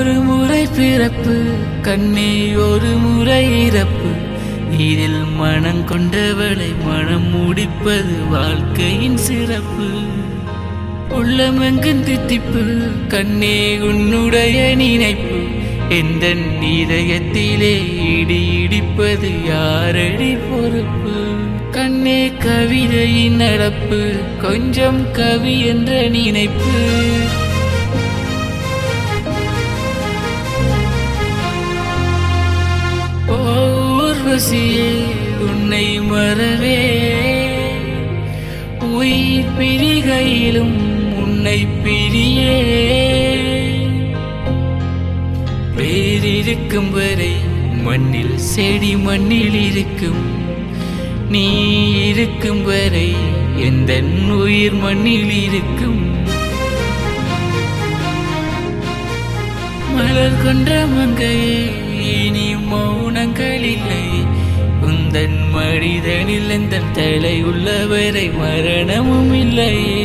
ஒரு முறை பிறப்பு கண்ணே ஒரு முறை இறப்பு. இதில் மனம் கொண்டவளை மனம் முடிப்பது வாழ்க்கையின் சிறப்பு. உள்ளமெங்கும் தித்திப்பு கண்ணே உன்னுடைய நினைப்பு. எந்த இதயத்திலே இடி இடிப்பது யாரடி பொறுப்பு? கண்ணே கவிதையின் நடப்பு கொஞ்சம் கவி என்ற நினைப்பு. ஊர்வசியே உன்னை மறவே. உயிர் பிரிகையிலும் உன்னை பிரியே. வேறிருக்கும் வரை மண்ணில் செடி மண்ணில் இருக்கும். நீ இருக்கும் வரை எந்த உயிர் மண்ணில் இருக்கும். மலர் கொன்ற மங்கையே இனி மௌன மனிதனில் எந்த தலை உள்ளவரை மரணமும் இல்லையே